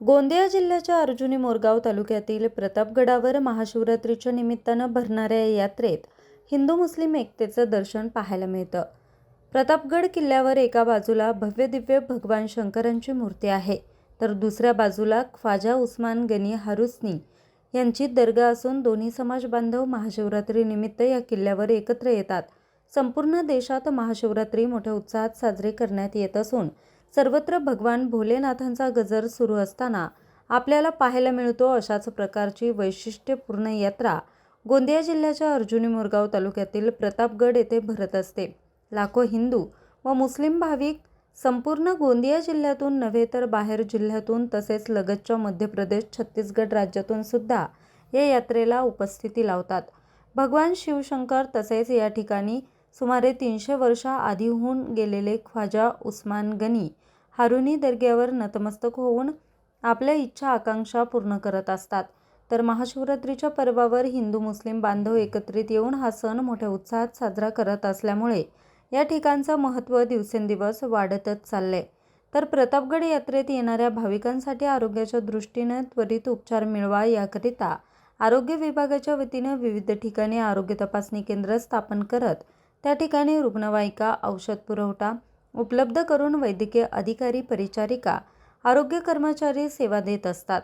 गोंदिया जिल्ह्याच्या अर्जुनी मोरगाव तालुक्यातील प्रतापगडावर महाशिवरात्रीच्या निमित्तानं भरणाऱ्या या यात्रेत हिंदू मुस्लिम एकतेचं दर्शन पाहायला मिळतं. प्रतापगड किल्ल्यावर एका बाजूला भव्य दिव्य भगवान शंकरांची मूर्ती आहे तर दुसऱ्या बाजूला ख्वाजा उस्मान गनी हारुसनी यांची दर्गा असून दोन्ही समाज बांधव महाशिवरात्रीनिमित्त या किल्ल्यावर एकत्र येतात. संपूर्ण देशात महाशिवरात्री मोठ्या उत्साहात साजरी करण्यात येत असून सर्वत्र भगवान भोलेनाथांचा गजर सुरू असताना आपल्याला पाहायला मिळतो अशाच प्रकारची वैशिष्ट्यपूर्ण यात्रा. गोंदिया जिल्ह्याच्या अर्जुनी मोरगाव तालुक्यातील प्रतापगड येथे भरत असते. लाखो हिंदू व मुस्लिम भाविक संपूर्ण गोंदिया जिल्ह्यातून नव्हे तर बाहेर जिल्ह्यातून तसेच लगतच्या मध्य प्रदेश छत्तीसगड राज्यातून सुद्धा या यात्रेला उपस्थिती लावतात. भगवान शिवशंकर तसेच या ठिकाणी सुमारे तीनशे वर्षा आधीहून गेलेले ख्वाजा उस्मान गनी हारुनी दर्ग्यावर नतमस्तक होऊन आपल्या इच्छा आकांक्षा पूर्ण करत असतात. तर महाशिवरात्रीच्या पर्वावर हिंदू मुस्लिम बांधव एकत्रित येऊन हा सण मोठ्या उत्साहात साजरा करत असल्यामुळे या ठिकाणचं महत्त्व दिवसेंदिवस वाढतच चाललंय. तर प्रतापगड यात्रेत येणाऱ्या भाविकांसाठी आरोग्याच्या दृष्टीने त्वरित उपचार मिळवा याकरिता आरोग्य विभागाच्या वतीनं विविध ठिकाणी आरोग्य तपासणी केंद्र स्थापन करत त्या ठिकाणी रुग्णवाहिका औषध पुरवठा उपलब्ध करून वैद्यकीय अधिकारी परिचारिका आरोग्य कर्मचारी सेवा देत असतात.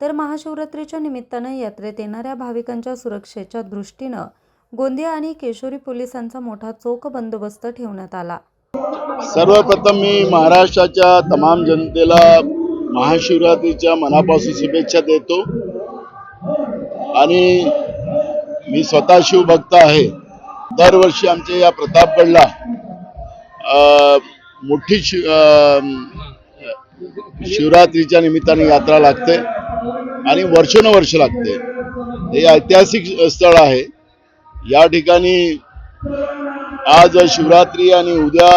तर महाशिवरात्रीच्या निमित्तानं यात्रेत येणाऱ्या भाविकांच्या सुरक्षेच्या दृष्टीनं गोंदिया आणि केशोरी पोलिसांचा मोठा चोख बंदोबस्त ठेवण्यात आला. सर्वप्रथम मी महाराष्ट्राच्या तमाम जनतेला महाशिवरात्रीच्या मनापासून शुभेच्छा देतो. आणि मी स्वतः शिवभक्त आहे. दरवर्षी आमच्या या प्रतापगडला मोठी शि शिवरात्रीच्या निमित्ताने यात्रा लागते आणि वर्षानुवर्ष लागते. हे ऐतिहासिक स्थळ आहे. या ठिकाणी आज शिवरात्री आणि उद्या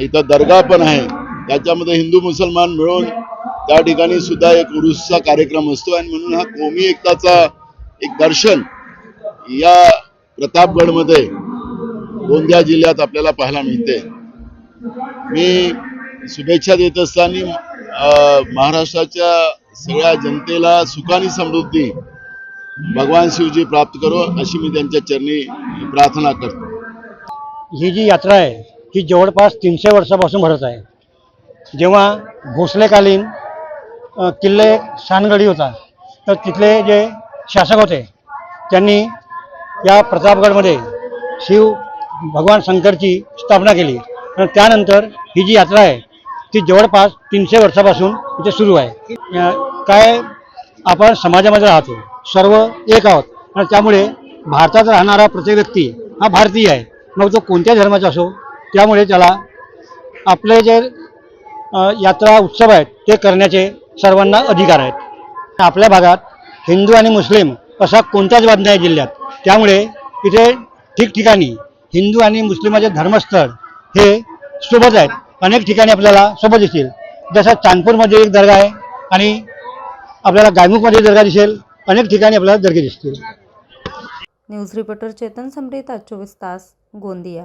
इथं दर्गा पण आहे. त्याच्यामध्ये हिंदू मुसलमान मिळून त्या ठिकाणी सुद्धा एक उरुसचा कार्यक्रम असतो आणि म्हणून हा कोमी एकताचा एक दर्शन या प्रतापगडमध्ये गोंदिया जिल्ह्यात आपल्याला पाहायला मिळते. मी शुभेच्छा देत असताना अं, महाराष्ट्राच्या सगळ्या जनतेला सुखानी समृद्धी भगवान शिवजी प्राप्त करो अशी मी त्यांच्या चरणी प्रार्थना करतो. ही जी यात्रा आहे ही जवळपास तीनशे वर्षापासून भरत आहे. जेव्हा भोसलेकालीन किल्ले सानगडी होता तर तिथले जे शासक होते त्यांनी या प्रतापगडमध्ये शिव भगवान शंकरची स्थापना केली. आणि त्यानंतर ही जी यात्रा आहे ती जवळपास तीनशे वर्षापासून इथे सुरू आहे. काय आपण समाजामध्ये राहतो सर्व एक आहोत. आणि त्यामुळे भारतात राहणारा प्रत्येक व्यक्ती हा भारतीय आहे. मग तो कोणत्या धर्माचा असो त्यामुळे त्याला आपले जे यात्रा उत्सव आहेत ते करण्याचे सर्वांना अधिकार आहेत. आपल्या भागात हिंदू आणि मुस्लिम असा कोणताच वाद नाही जिल्ह्यात त्यामुळे इथे ठिकठिकाणी हिंदू आणि मुस्लिमाचे धर्मस्थळ हे सोबत आहेत. अनेक ठिकाणी आपल्याला सोबत दिसतील जसं चांदपूरमध्ये एक दर्गा आहे आणि आपल्याला गायमुखमध्ये दर्गा दिसेल. अनेक ठिकाणी आपल्याला दर्गे दिसतील. न्यूज रिपोर्टर चेतन समरीत आज चोवीस तास गोंदिया.